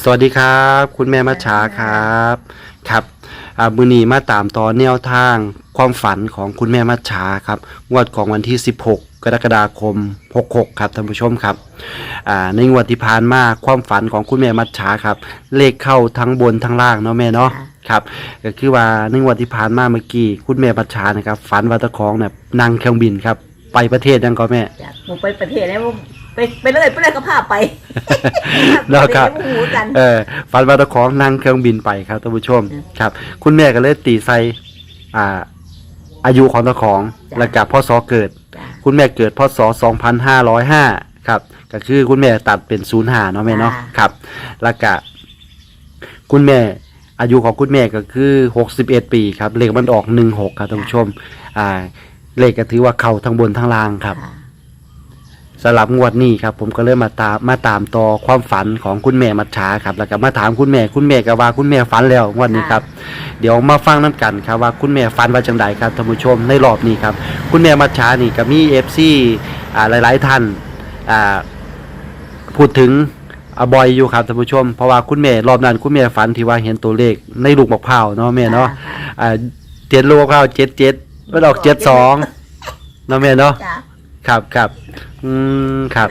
สวัสดีครับ คุณแม่มัชชาครับครับอ่ามือนีมาตามต่อแนวทางความฝันของคุณแม่มัชชาครับงวดของวันที่ 16 กรกฎาคม 66 ครับท่านผู้ชมครับอ่าในงวดที่ผ่านมาความฝันของคุณแม่มัชชาครับ เลขเข้าทั้งบนทั้งล่างเนาะแม่เนาะค่ะครับก็คือว่าในงวดที่ผ่านมาเมื่อกี้คุณแม่มัชชานะครับฝันว่าตะของเนี่ยนั่งเครื่องบินครับไปประเทศยังก็แม่อยากผมไปประเทศแล้ว ไปไปเลยไปเลยก็พาไปแล้วครับไปหูกัน เออฝันว่าเจ้าของนั่งเครื่องบินไปครับท่านผู้ชม อืมครับ คุณแม่ก็เลยตีใส่อ่า อายุของเจ้าของจ้ะ แล้วกับพ่อสอเกิด จ้ะคุณแม่เกิดพศ 2505 ครับ ก็คือคุณแม่ตัดเป็น 05 เนาะแม่เนาะจ้ะครับ แล้วก็คุณแม่อายุของคุณแม่ก็คือ 61 ปีครับ เลขมันออก 16 ครับท่านผู้ชม อ่า เลขก็ถือว่าเข้าทั้งบนทั้งล่างครับค่ะ สำหรับงวดนี้ครับผมก็เริ่มมาตามมาตามต่อความฝันของคุณแม่มัชชาครับแล้วก็มาถามคุณแม่คุณแม่ก็ว่าคุณแม่ฝันแล้วงวดนี้ครับเดี๋ยวมาฟังน้กันครับว่าคุณแม่ฝันว่าจังใดครับท่านผู้ชมในรอบนี้ครับคุณแม่มัชชานี่ก็มีเอฟซีอ่าหลาย ๆ ท่านอ่าพูดถึงอาบอยอยู่ครับท่านผู้ชมเพราะว่าคุณแม่รอบนั้นคุณแม่ฝันที่ว่าเห็นตัวเลขในลูกมะพร้าวเนาะแม่เนาะอ่าเจ็ดลูกมะพร้าวเจ็ดเจ็ดมันออกเจ็ดสองเนาะแม่เนาะจ้ะครับครับ อืมครับ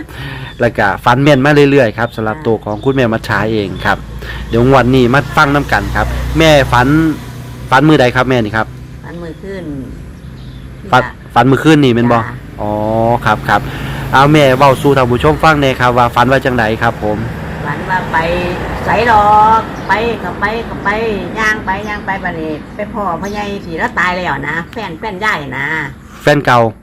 แล้วก็ฟันเม่นมาเรื่อยๆครับสำหรับตัวของคุณแม่มัชชาเองครับ เดี๋ยวงวันนี้มาฟังน้กันครับ แม่ฝันฝันมือใดครับแม่นี่ครับฟันมือขึ้นฝันฝันมือคืนนี่เป็นบอจ้ะ อ๋อครับครับเอาแม่เว้าสู่ท่านผู้ชมฟังแหน่ครับว่าฝันว่าจังไดครับ ผมฟันว่าไปใส่ดอกไปก็ไปก็ไปย่างไปย่างไปบัดนี้ไปพ่อพ่อใหญ่ที่แล้วตายแล้วนะแฟนแฟนย่ายนะแฟนเก่าแฟ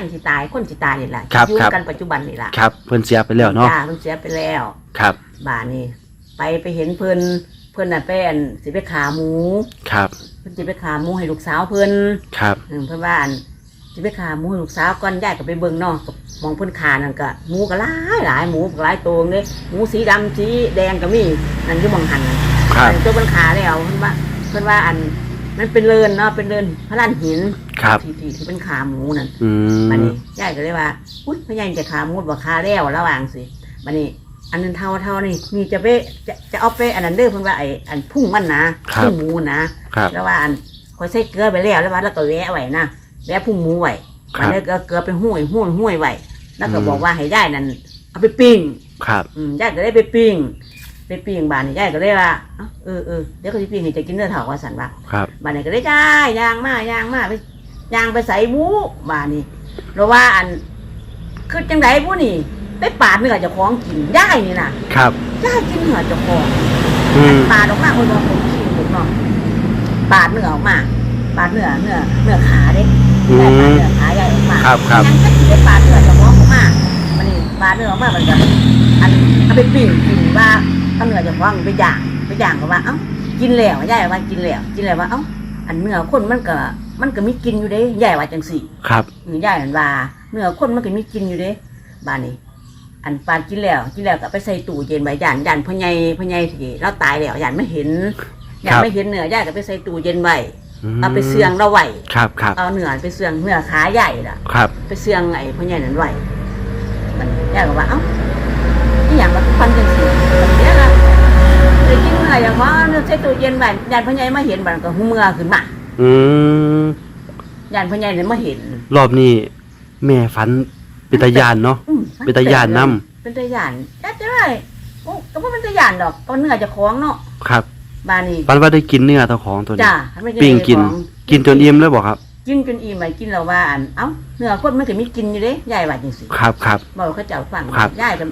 นที่ตายคนที่ตายนี่แหละครับอยู่ครับ กันปัจจุบันนี่แหละครับเพิ่นเสียไปแล้วเนาะจ้าเพิ่นเสียไปแล้ว ครับบ้านนี่ไปไปเห็นเพิ่นเพิ่นน่ะเป็นสิไปขาหมูครับเพิ่นสิไปขาหมูให้ลูกสาวเพิ่นครับอืมเพิ่นว่าอันสิไปขาหมูให้ลูกสาวก่อนยายก็ไปเบิ่งเนาะก็มองเพิ่นขานั่นก็หมูก็หลายหลายหมูก็หลายตัวเด้หมูสีดำสีแดงก็มีนั่นอยู่หมองหันนั่นครับอันตัวเพิ่นขาแล้วเพิ่นว่าเพิ่นว่าอัน มันเป็นเลินเนาะเป็นเลินพระลานหินครับที่ที่ที่เป็นขาหมูนั่นอืบัดมนี้ยายก็เลยว่าอุ้ยพ่อใหญ่จะขาหมูบ่ขาแล้วระหว่างสิบัดนี้ อันนั้นเท่าเท่านี่มีจะไปจะจะเอาไปอันนั้นเด้อเพิ่นว่าไอ้อันพุ่งมันนะครับ พุ่งหมูนะครับ แล้วว่าอันคอยใส่เกลือไปแล้วแล้วว่าแล้วก็แวะไว้นะแวะพุ่งหมูไว้คมัรันบเลยก็เกลือไปห้วยห้วยห้วยไว้แล้วก็อืม บอกว่าให้ยายนั่นเอาไปปิ้ง ครับ อืมยายก็ได้ไปปิ้ง ไปปิ้งบานนี่ยายก็เลยว่าเอ้าเออเออเดี๋ยวก็จะปิ้งให้จะกินเนื้อเถาว่าสันว่าครับ บานนี้ก็ได้จ้ายยางมาย่างมาไปย่างไปใส่หมูบานนี้เพราะว่าอันคือจังไดผู้นี่ไปปาดเนื้อเจ้าของกินยายนี่น่ะครับยายกินเนื้อเจ้าของอืมปาดออกมาคนบอกผมขี้ผมเนาะปาดเนื้อออกมาปาดเนื้อเนื้อเนื้อขาเด้อืยายปาดมเนื้อขาใหญ่ออกมา ครับครับยังก็สิได้ปาดเนื้อเจะมองออกมามันนี่ปาดเนื้อออกมามันก็อันเอาไปปิ้งกินว่า เอาเนื้อเจะฟ้าของไปย่างไปย่างก็ว่าเอ้ากินแล้วยายว่ากินแล้วกินแล้วว่าเอ้าอันเนื้อคนมันก็มันก็มีกินอยู่เด้ยายว่าจังสี่ครับยายนั่นว่าเนื้อคนมันก็มีกินอยู่เด้บ้านนี้ อันปานกินแล้วกินแล้วก็ไปใส่ตู้เย็นไว้ย่านย่านพ่อใหญ่พ่อใหญ่ที่เราตายแล้วย่านไม่เห็นย่านไม่เห็นเนื้อยายก็ไปใส่ตู้เย็นไว้เอาไปเสื่องเราไว้ครับครับเอาเนื้อไปเสื่องเนื้อขาใหญ่ล่ะครับ ไปเสื่องไอ้พ่อใหญ่นั้นไว้มันยายก็ว่าเอ้านี่อย่างมันฟันจังสิ เดี๋ยวละไปกินเนื้ออย่างว่าเนื้อใส่ตู้เย็นไว้ย่านพ่อใหญ่มาเห็นมันก็หูเมื่อขึ้นมาอืมย่านพ่อใหญ่นั้นมาเห็นรอบนี้แม่ฝันเป็นตาญาณเนาะอืมเป็นตาย่านนเป็นตาย่านจัดจะได้โอ้ก็บ่เป็นตาย่านดอกก็เนื้อเจะคล้าของเนาะครับ บ้านนี้ฝันว่าได้กินเนื้อเจ้าของตัวนี้ จ้าให้ไม่ใช่ปิ้งกิน ของ กินจนอิ่มเลยบอกครับ กินจนอิ่มไปกินแล้วว่าอันเอ้าเนื้อคนมันก็มีกินอยู่เด้ยายว่าจังซี่ครับครับ บอกเขาเจ้าฟังครับ ยายก็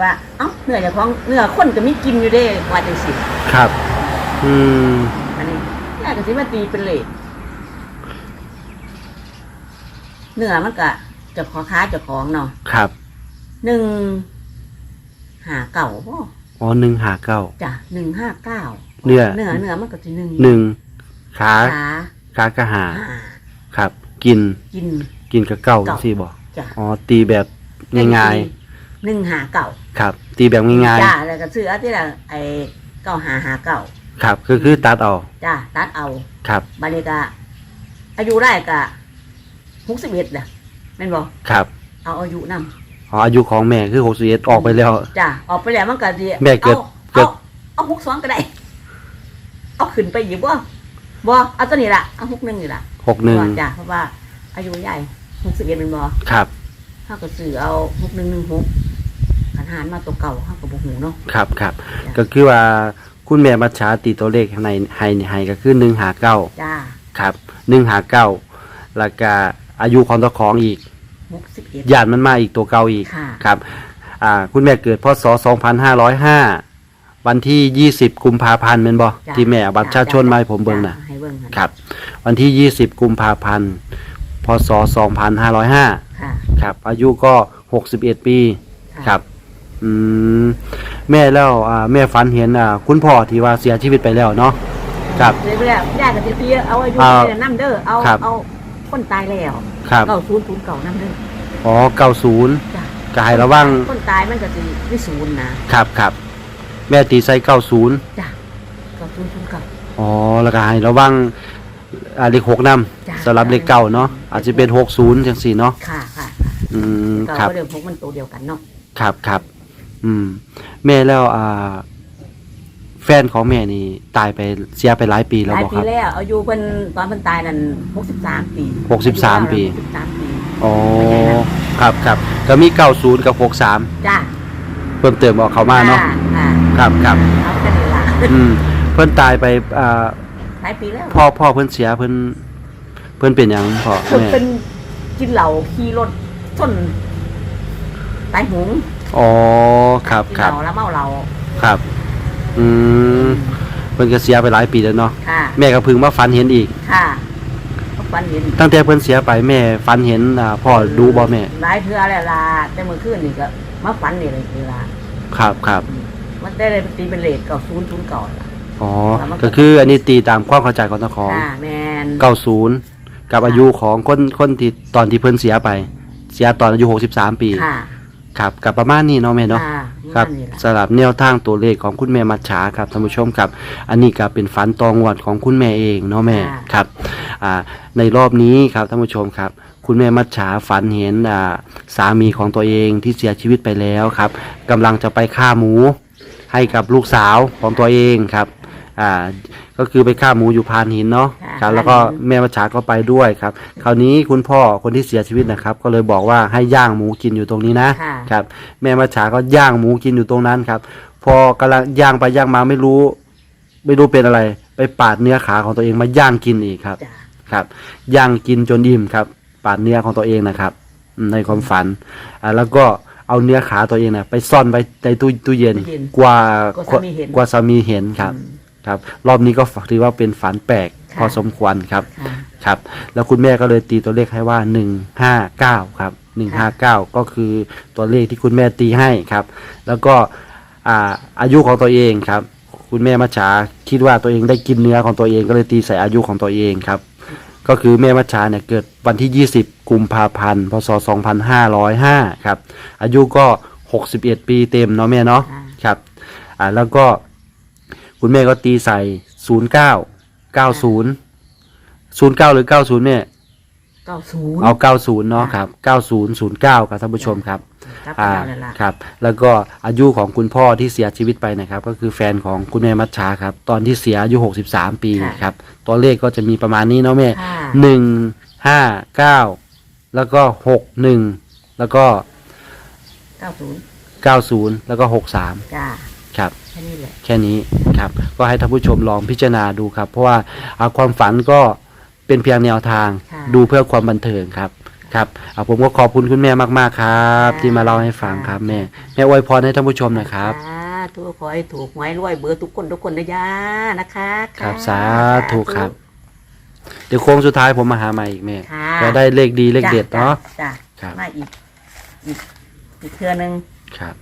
ว่าเอ้าเนื้อเจ้าของเนื้อคนก็มีกินอยู่เด้ว่าจังซี่ครับ อืมอันนี้ยายก็สิมาตีเป็นเลขเนื้อมันก็เจะขอค้าเจ้าของเนาะครับหนึ่งหาเก่าบ่อ๋อหนึ่งหาเก้าจ้ะหนึ่งห้าเก้าเนื้อเนื้อเนื้อมันก็สิหนึ่งหนึ่งขาขาขากระหาอ่าครับ กินกินกินกับเก้าเก้าสิบอกจ้ะอ๋อตีแบบง่าย หนึ่งหาเก่าๆครับ ตีแบบง่ายจ้าแล้วก็ซื้อเอาที่ละไอ้เก้าหาหาเก่าๆครับ คือคือตัดเออกจ้าตัดเอาครับบาลีกาอายุได้กะหกสิบเอ็ดน่ะแม่นบอกครับเอาอายุนอ๋ออายุของแม่คือหกสิบเอ็ดออกไปแล้วำจ้าออกไปแล้วมันก็สิแม่เกิดอาเกิดอาเอาหกสองก็ได้ เอาขึ้นไปอยู่บ่บ่เอาตัวนี้ล่ะเอาหกหนึ่งนี่ล่ะหกหนึ่งว่าจ้ะเพราะว่าอายุใหญ่หกสิบเอ็ดเป็นบ่ครับเขาก็ซื้อเอาหกหนึ่งหนึ่งหกขัน หารมาตัวเก่าเขาก็บ่หูเนาะครับครับก็คือว่าคุณแม่มัชชาตีตัวเลขในให้ให้ก็คือหนึ่งหาเก้าจ้าครับหนึ่งหาเก้าแล้วก็อายุของตัวของอีกหกสิบเอ็ดญาติมันมาอีกตัวเก่าอีกค่ะครับอ่าคุณแม่เกิดพศ2505วันที่20กุมภาพันธ์เป็นบ่จ้ะที่แม่บัตรประชาชนมาให้ผมเบิ่งนะให้เบิ่งหั่นครับ วันที่20กุมภาพันธ์พศ2505ค่ะครับ อายุก็61ปี ครับ อืมแม่แล้วอ่าแม่ฝันเห็นอ่าคุณพ่อที่ว่าเสียชีวิตไปแล้วเนาะครับ เลยไปแล้วญาติกับพี่เอาอายุเอาไปน้ำเด้อเอาครับ เอาคนตายแล้วครับเก่าศูนย์ศูนย์เก่าน้ำเด้ออ๋อ90จ้ะก็ให้ระวังคนตายมันก็จะไม่ศูนย์นะครับครับแม่ตีใส่90จ้ะเก่าศูนย์ศูนย์เก่า อ๋อแล้วก็ให้ระวังอ่าเลขหกนจ้ะำสำหรับเลขเก้าเนาะอาจจะเป็นหกศูนย์จังสี่เนาะค่ะค่ะอืมก็ครับเดิมพกมันตัวเดียวกันเนาะครับครับ อืม แม่แล้วอ่า แฟนของแม่นี่ ตายไปเสียไปหลายปีหแล้วลายบอกปีครับ แล้วอายุเพิ่นตอนเพิ่นตายนั่นหกสิบสามปีหกสิบสามปีหกสิบสามปี อ๋อครับครับก็มีเก้าศูนย์กับหกสามจ้ะเพิ่มเติมบอกเขามาเนาะค่ะครับครับเอาแค่นี้ละอืม เพิ่นตายไปอ่าหลายปีแล้วพ่อพ่อเพิ่นเสียเพิ่นเพิ่นเป็นหยังพ่อเพิ่นแม่เป็นกินเหล้าขี่รถชนตายหง อ๋อครับกินคเหรับล้าแล้วเมาเหล้าครับ อืมเพิ่นก็เสียไปหลายปีแล้วเนาะค่ะแม่ก็เพึ่งมาฝันเห็นอีก ค่ะทุกวันเห็นตั้งแต่เพิ่นเสียไปแม่ฝันเห็นอ่าพ่อดูบ่แม่ หลายเทื่อแล้วล่ะแต่เมื่อคืนนี่ก็มาฝันนี่เลยคือล่ะครับครับมันได้เลยตีเป็นเลทเก่าศูนย์ศูนย์เก่าล่ะ อ๋อก็คืออันนี้ตีตามความเข้าใจของเจ้าของ ค่ะแมน90 กับอายุของคนคนที่ตอนที่เพิ่นเสียไป เสียตอนอายุ 63 ปี ค่ะ ครับกับประมาณนี้เนาะแม่เนาะค่ะครับนี่ล่ะ สำหรับแนวทางตัวเลขของคุณแม่มัจฉาครับท่านผู้ชมครับ อันนี้ก็เป็นฝันตองวดของคุณแม่เองเนาะแม่ครับอ่าในรอบนี้ครับท่านผู้ชมครับ คุณแม่มัจฉาฝันเห็นอ่าสามีของตัวเองที่เสียชีวิตไปแล้วครับกำลังจะไปฆ่าหมูให้กับลูกสาวของตัวเองครับ อ่า ก็คือไปฆ่าหมูอยู่พานหินเนาะครับ แล้วก็แม่มัจฉาก็ไปด้วยครับ คราวนี้คุณพ่อคนที่เสียชีวิตนะครับ ก็เลยบอกว่าให้ย่างหมูกินอยู่ตรงนี้นะ ค่ะ ครับแม่มัจฉาก็ย่างหมูกินอยู่ตรงนั้นครับ พอกำลังย่างไปย่างมาไม่รู้ ไม่รู้เป็นอะไร ไปปาดเนื้อขาของตัวเองมาย่างกินอีกครับ จ้ะครับย่างกินจนอิ่มครับ ปาดเนื้อของตัวเองนะครับอืมในความฝันอ่าแล้วก็เอาเนื้อขาตัวเองนะไปซ่อนไว้ในตู้ตู้เย็นตู้เย็นกว่าก็สามีเห็น กว่าสามีเห็นครับ อืม ครับ รอบนี้ก็ถือว่าเป็นฝันแปลกค่ะพอสมควรครับ ค่ะครับ แล้วคุณแม่ก็เลยตีตัวเลขให้ว่าหนึ่งห้าเก้าครับหนึ่งห้าเก้าก็คือตัวเลขที่คุณแม่ตีให้ครับ แล้วก็อ่าอายุของตัวเองครับ คุณแม่มัจฉาคิดว่าตัวเองได้กินเนื้อของตัวเองก็เลยตีใส่อายุของตัวเองครับ ก็คือแม่มัจฉาเนี่ยเกิดวันที่ 20 กุมภาพันธ์ พศ 2505 ครับ อายุก็ 61 ปีเต็มเนาะแม่เนาะ ค่ะ ครับ อ่าแล้วก็ คุณแม่ก็ตีใส่09 90 09หรือ90เนี่ยเก้าศูนย์เอา90เนาะครับ9009ครับท่านผู้ชมครับครับอ่าเอาเลยล่ะครับ แล้วก็อายุของคุณพ่อที่เสียชีวิตไปนะครับ ก็คือแฟนของคุณแม่มัชชาครับ ตอนที่เสียอายุ63ปีครับ ตัวเลขก็จะมีประมาณนี้เนาะแม่ค่ะหนึ่งห้าเก้าแล้วก็หกหนึ่งแล้วก็เก้าศูนย์เก้าศูนย์แล้วก็หกสามจ้า ครับแค่นี้แหละแค่นี้ครับ ก็ให้ท่านผู้ชมลองพิจารณาดูครับ เพราะว่าอ่าความฝันก็เป็นเพียงแนวทาง ค่ะดูเพื่อความบันเทิงครับครับอ่าผมก็ขอบคุณคุณแม่มากๆครับ ค่ะ ที่มาเล่าให้ฟังครับแม่แม่อวยพรให้ท่านผู้ชมหนะครับสาธุขอให้ถูกหวยรวยเบอร์ทุกคนทุกคนนะยานะคะครับะสาธุครับ เดี๋ยวโค้งสุดท้ายผมมาหาใหม่อีกแม่ค่ะจะได้เลขดีเลขเด็ดเนาะจ้ะครับมาอีกอีกอีกเทือหนึงครับ